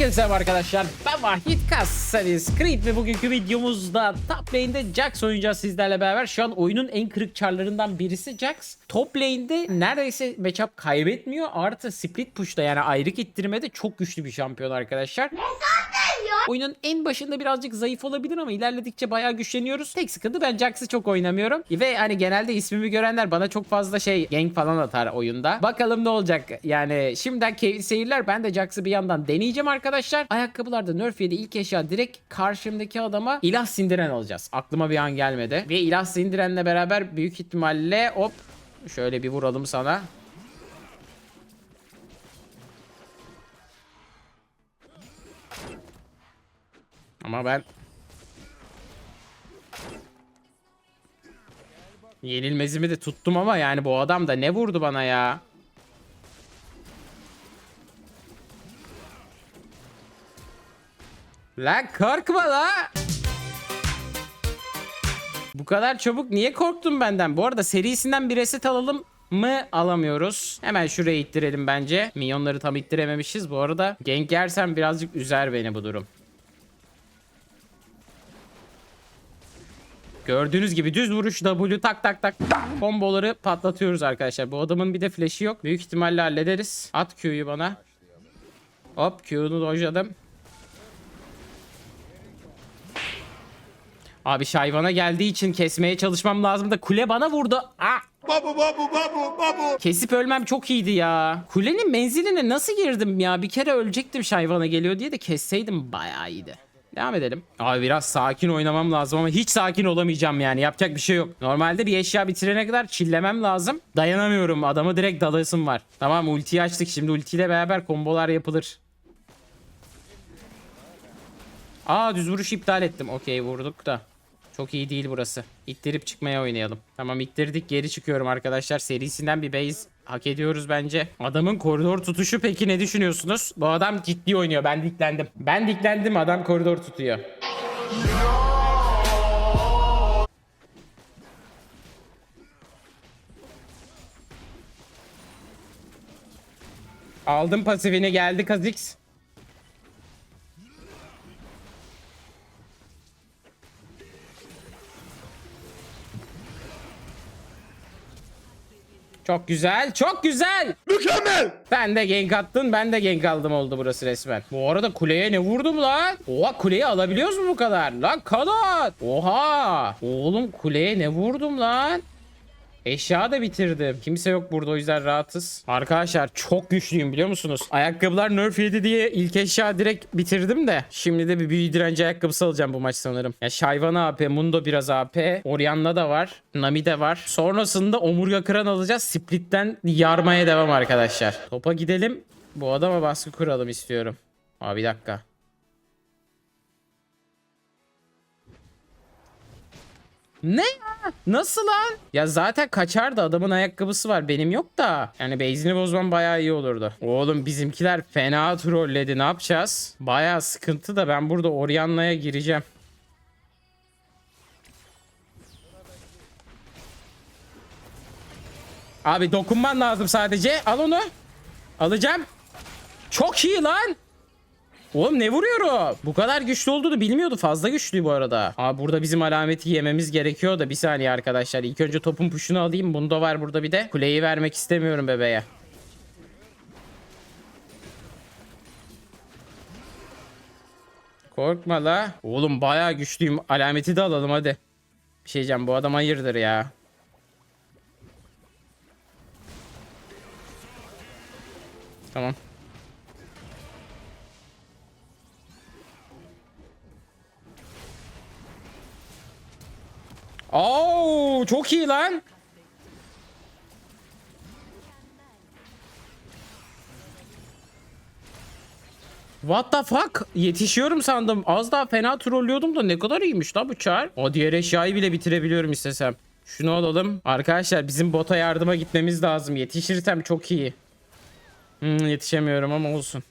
Herkese selam arkadaşlar. Ben Vahit Kassanis. Creed ve bugünkü videomuzda top lane'de Jax oynayacağız sizlerle beraber. Şu an oyunun en kırık çarlarından birisi Jax. Top lane'de neredeyse matchup kaybetmiyor. Artı split push'ta yani ayrık ittirmede çok güçlü bir şampiyon arkadaşlar. Oyunun en başında birazcık zayıf olabilir ama ilerledikçe bayağı güçleniyoruz. Tek sıkıntı ben Jax'ı çok oynamıyorum. Ve hani genelde ismimi görenler bana çok fazla şey gank falan atar oyunda. Bakalım ne olacak. Yani şimdiden keyifli seyirler. Ben de Jax'ı bir yandan deneyeceğim arkadaşlar. Ayakkabılarda nerf yedi ilk eşya direkt karşımdaki adama ilah sindiren alacağız. Aklıma bir an gelmedi. Ve ilah sindirenle beraber büyük ihtimalle hop şöyle bir vuralım sana. Ama ben Yenilmezimi de tuttum ama yani bu adam da ne vurdu bana ya? Lan korkma la. Bu kadar çabuk niye korktun benden? Bu arada serisinden bir reset alalım mı alamıyoruz. Hemen şuraya ittirelim bence. Minyonları tam ittirememişiz. Bu arada gank yersem birazcık üzer beni bu durum. Gördüğünüz gibi düz vuruş W tak tak tak komboları patlatıyoruz arkadaşlar. Bu adamın bir de flash'i yok. Büyük ihtimalle hallederiz. At Q'yu bana. Hop Q'nu dojladım. Abi şayvana geldiği için kesmeye çalışmam lazım da kule bana vurdu. Ah! Babu babu babu babu. Kesip ölmem çok iyiydi ya. Kulenin menziline nasıl girdim ya? Bir kere ölecektim şayvana geliyor diye de kesseydim bayağı iyiydi. Devam edelim. Abi biraz sakin oynamam lazım ama hiç sakin olamayacağım yani. Yapacak bir şey yok. Normalde bir eşya bitirene kadar çillemem lazım. Dayanamıyorum. Adamı direkt dalasım var. Tamam ultiyi açtık. Şimdi ultiyle beraber kombolar yapılır. Aa düz vuruş iptal ettim. Okey vurduk da. Çok iyi değil burası. İttirip çıkmaya oynayalım. Tamam ittirdik geri çıkıyorum arkadaşlar. Serisinden bir base hak ediyoruz bence. Adamın koridor tutuşu peki ne düşünüyorsunuz? Bu adam ciddi oynuyor. Ben diklendim. Ben diklendim adam koridor tutuyor. Aldım pasifini geldi Kha'Zix. Çok güzel, çok güzel. Mükemmel. Ben de gank attın, ben de gank aldım oldu burası resmen. Bu arada kuleye ne vurdum lan? Oha kuleyi alabiliyoruz mu bu kadar? Lan kanat. Oha. Oğlum kuleye ne vurdum lan? Eşya da bitirdim. Kimse yok burada o yüzden rahatız. Arkadaşlar çok güçlüyüm biliyor musunuz? Ayakkabılar nerf yedi diye ilk eşya direkt bitirdim de. Şimdi de bir büyü direnci ayakkabısı alacağım bu maç sanırım. Ya Shyvana AP, Mundo biraz AP. Orianna da var. Nami de var. Sonrasında omurga kıran alacağız. Split'ten yarmaya devam arkadaşlar. Topa gidelim. Bu adama baskı kuralım istiyorum. Aa bir dakika. Ne ya? Nasıl lan? Ya zaten kaçardı adamın ayakkabısı var benim yok da. Yani base'ini bozmam bayağı iyi olurdu. Oğlum bizimkiler fena trolledi ne yapacağız? Bayağı sıkıntı da ben burada Orianna'ya gireceğim. Abi dokunman lazım sadece. Al onu. Alacağım. Çok iyi lan. Oğlum ne vuruyorum? Bu kadar güçlü olduğunu bilmiyordu. Fazla güçlü bu arada. Aa burada bizim alameti yememiz gerekiyor da bir saniye arkadaşlar. İlk önce topun puşunu alayım. Bunda var burada bir de. Kuleyi vermek istemiyorum bebeğe. Korkma la. Oğlum bayağı güçlüyüm. Alameti de alalım hadi. Bir şey diyeceğim bu adam hayırdır ya. Tamam. Oo, çok iyi lan. What the fuck? Yetişiyorum sandım. Az daha fena trollüyordum da ne kadar iyiymiş la bu çar. O diğer eşyayı bile bitirebiliyorum istesem. Şunu alalım. Arkadaşlar bizim bota yardıma gitmemiz lazım. Yetişirsem çok iyi. Hmm, yetişemiyorum ama olsun.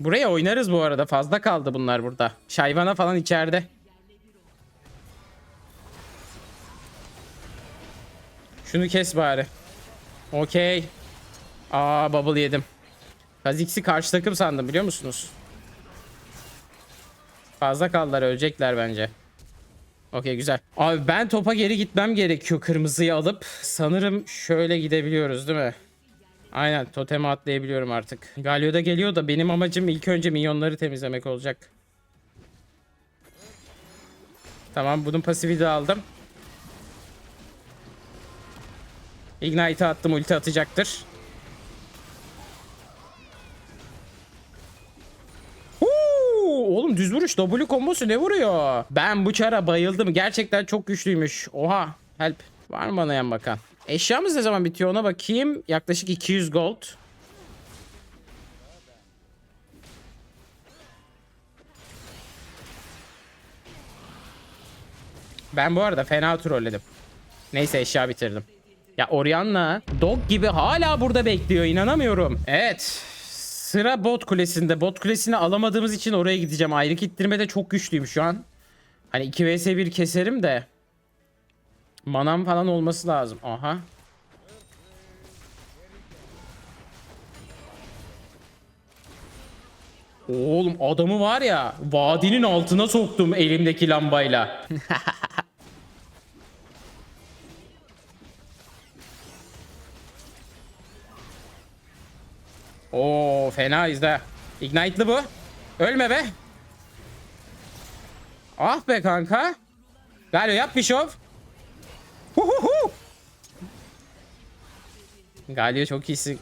Buraya oynarız bu arada. Fazla kaldı bunlar burada. Şayvana falan içeride. Şunu kes bari. Okey. Aa bubble yedim. Kha'Zix'i karşı takım sandım biliyor musunuz? Fazla kaldılar ölecekler bence. Okey güzel. Abi ben topa geri gitmem gerekiyor kırmızıyı alıp. Sanırım şöyle gidebiliyoruz değil mi? Aynen toteme atlayabiliyorum artık. Galio da geliyor da benim amacım ilk önce minyonları temizlemek olacak. Tamam bunun pasifi de aldım. Ignite'ı attım ulti atacaktır. Oğlum düz vuruş W kombosu ne vuruyor? Ben bu çara bayıldım. Gerçekten çok güçlüymüş. Oha. Help. Var mı bana yan bakan? Eşyamız ne zaman bitiyor ona bakayım. Yaklaşık 200 gold. Ben bu arada fena trolledim. Neyse eşya bitirdim. Ya Orianna dog gibi hala burada bekliyor inanamıyorum. Evet. Sıra bot kulesinde. Bot kulesini alamadığımız için oraya gideceğim. Ayrık ittirme de çok güçlüyüm şu an. Hani 2 vs 1 keserim de. Manam falan olması lazım. Aha. Oğlum adamı var ya vadinin altına soktum elimdeki lambayla. Oo fena izle. Ignite'lı bu. Ölme be. Ah be kanka. Galio yap bir şov. Galio çok iyisi.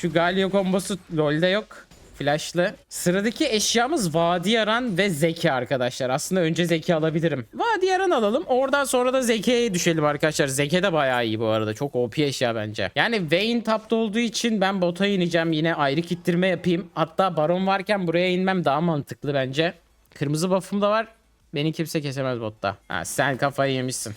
Şu Galio kombosu LoL'de yok. Flash'lı. Sıradaki eşyamız Vadi Yaran ve Zeki arkadaşlar. Aslında önce Zeki alabilirim. Vadi Yaran alalım. Oradan sonra da Zeki'ye düşelim arkadaşlar. Zeki de bayağı iyi bu arada. Çok OP eşya bence. Yani Vayne tapta olduğu için ben bota ineceğim. Yine ayrı kittirme yapayım. Hatta Baron varken buraya inmem daha mantıklı bence. Kırmızı buff'um da var. Beni kimse kesemez botta. Ha, sen kafayı yemişsin.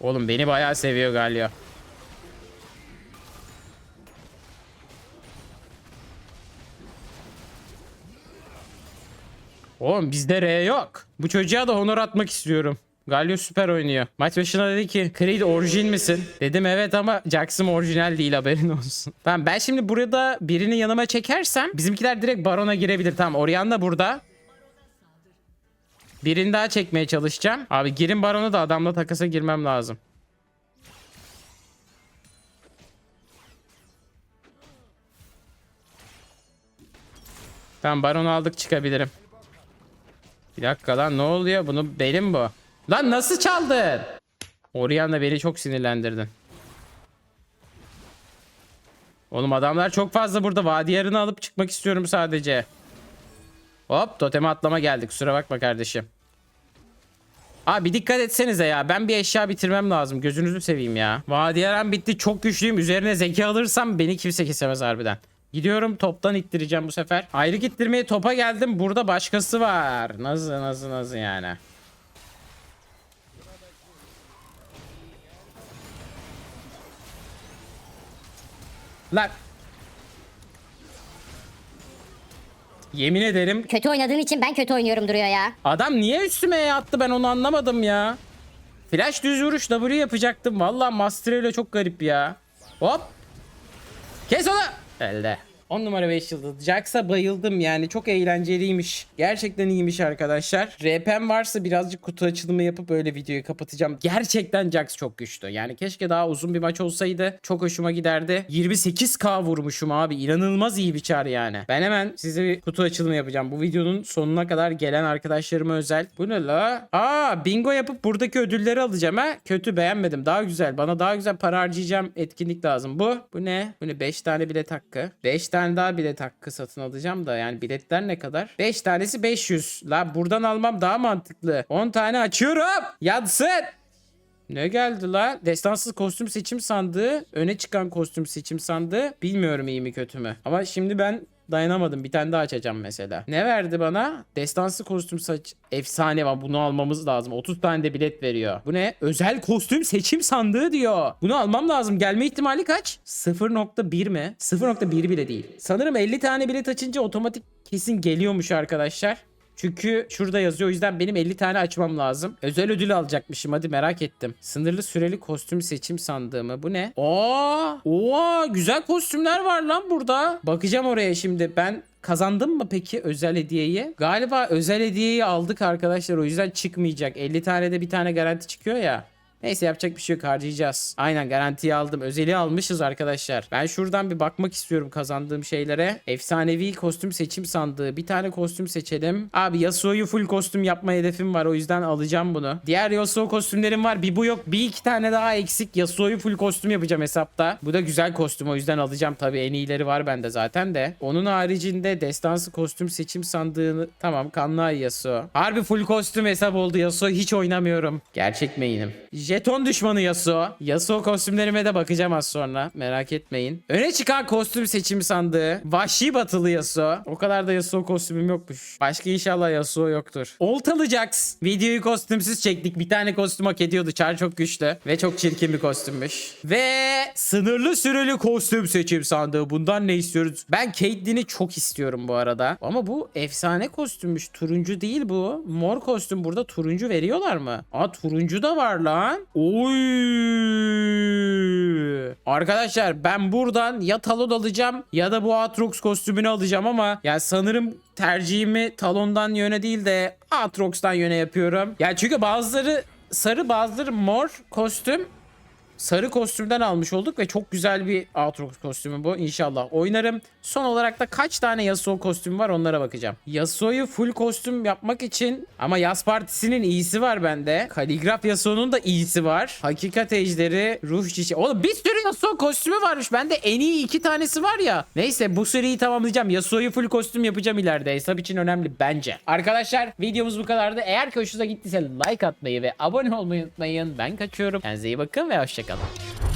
Oğlum beni bayağı seviyor Galio. Oğlum bizde R yok. Bu çocuğa da honor atmak istiyorum. Galio süper oynuyor. Maç başına dedi ki Creed orijin misin? Dedim evet ama Jackson orijinal değil haberin olsun. Tamam ben şimdi burada birini yanıma çekersem bizimkiler direkt Baron'a girebilir. Tamam Orianna burada. Birini daha çekmeye çalışacağım. Abi girin Baron'a da adamla takasa girmem lazım. Tamam Baron'u aldık çıkabilirim. Bir dakika lan ne oluyor? Bunu benim bu. Lan nasıl çaldın? Orianna beni çok sinirlendirdin. Oğlum adamlar çok fazla burada. Vadi yarını alıp çıkmak istiyorum sadece. Hop toteme atlama geldi. Kusura bakma kardeşim. Abi dikkat etsenize ya. Ben bir eşya bitirmem lazım. Gözünüzü seveyim ya. Vadiyaran bitti. Çok güçlüyüm. Üzerine zeki alırsam beni kimse kesemez harbiden. Gidiyorum toptan ittireceğim bu sefer. Ayrı ittirmeye topa geldim. Burada başkası var. Nasıl nasıl nasıl yani. Lan. Yemin ederim Kötü oynadığın için ben kötü oynuyorum duruyor ya. Adam niye üstüme E attı ben onu anlamadım ya. Flash düz vuruş W yapacaktım. Valla Master öyle çok garip ya. Hop. Kes onu. Elde. 10 numara 5 yıldız. Jax'a bayıldım yani çok eğlenceliymiş. Gerçekten iyiymiş arkadaşlar. RP'm varsa birazcık kutu açılımı yapıp öyle videoyu kapatacağım. Gerçekten Jax çok güçlü. Yani keşke daha uzun bir maç olsaydı. Çok hoşuma giderdi. 28k vurmuşum abi. İnanılmaz iyi bir çar yani. Ben hemen size bir kutu açılımı yapacağım. Bu videonun sonuna kadar gelen arkadaşlarıma özel. Bu ne la? Aa bingo yapıp buradaki ödülleri alacağım ha. Kötü beğenmedim. Daha güzel. Bana daha güzel para harcayacağım etkinlik lazım. Bu. Bu ne? Bu ne? 5 tane bilet hakkı. 5 tane daha bilet hakkı satın alacağım da yani biletler ne kadar? 5 tanesi 500. La buradan almam daha mantıklı. 10 tane açıyorum. Yatsın. Ne geldi la? Destansız kostüm seçim sandığı. Öne çıkan kostüm seçim sandığı. Bilmiyorum iyi mi kötü mü. Ama şimdi ben dayanamadım. Bir tane daha açacağım mesela. Ne verdi bana? Destansı kostüm saç. Efsane var. Bunu almamız lazım. 30 tane de bilet veriyor. Bu ne? Özel kostüm seçim sandığı diyor. Bunu almam lazım. Gelme ihtimali kaç? 0.1 mi? 0.1 bile değil. Sanırım 50 tane bilet açınca otomatik kesin geliyormuş arkadaşlar. Çünkü şurada yazıyor. O yüzden benim 50 tane açmam lazım. Özel ödül alacakmışım. Hadi merak ettim. Sınırlı süreli kostüm seçim sandığı mı? Bu ne? Aa! Oo! Güzel kostümler var lan burada. Bakacağım oraya şimdi. Ben Kazandım mı peki özel hediyeyi? Galiba özel hediyeyi aldık arkadaşlar. O yüzden çıkmayacak. 50 tane de bir tane garanti çıkıyor ya. Neyse yapacak bir şey yok harcayacağız. Aynen garantiyi aldım. Özeli almışız arkadaşlar. Ben şuradan bir bakmak istiyorum kazandığım şeylere. Efsanevi kostüm seçim sandığı. Bir tane kostüm seçelim. Abi Yasuo'yu full kostüm yapma hedefim var. O yüzden alacağım bunu. Diğer Yasuo kostümlerim var. Bir bu yok. Bir iki tane daha eksik. Yasuo'yu full kostüm yapacağım hesapta. Bu da güzel kostüm. O yüzden alacağım. Tabii en iyileri var bende zaten de. Onun haricinde destansı kostüm seçim sandığını... Tamam kanlı Yasuo. Harbi full kostüm hesap oldu Yasuo. Hiç oynamıyorum. Gerçek main'im. Jeton düşmanı Yasuo. Yasuo kostümlerime de bakacağım az sonra. Merak etmeyin. Öne çıkan kostüm seçim sandığı. Vahşi batılı Yasuo. O kadar da Yasuo kostümüm yokmuş. Başka inşallah Yasuo yoktur. Oltalı Jax. Videoyu kostümsüz çektik. Bir tane kostüm hak ediyordu. Çar çok güçlü. Ve çok çirkin bir kostümmüş. Ve sınırlı süreli kostüm seçim sandığı. Bundan ne istiyoruz? Ben Caitlyn'i çok istiyorum bu arada. Ama bu efsane kostümmüş. Turuncu değil bu. Mor kostüm burada turuncu veriyorlar mı? Aa turuncu da var lan. Oy. Arkadaşlar ben buradan ya talon alacağım ya da bu Aatrox kostümünü alacağım ama ya sanırım tercihimi talondan yöne değil de Aatrox'tan yöne yapıyorum. Ya çünkü bazıları sarı bazıları mor kostüm sarı kostümden almış olduk ve çok güzel bir Aatrox kostümü bu. İnşallah oynarım. Son olarak da kaç tane Yasuo kostümü var onlara bakacağım. Yasuo'yu full kostüm yapmak için ama Yas Partisi'nin iyisi var bende. Kaligraf Yasuo'nun da iyisi var. Hakikat Ejderi, Ruh Çiçeği. Oğlum bir sürü Yasuo kostümü varmış. Bende en iyi iki tanesi var ya. Neyse bu seriyi tamamlayacağım. Yasuo'yu full kostüm yapacağım ileride. Hesap için önemli bence. Arkadaşlar videomuz bu kadardı. Eğer ki hoşunuza gittiyse like atmayı ve abone olmayı unutmayın. Ben kaçıyorum. Kendinize iyi bakın ve hoşçakalın. Jacob.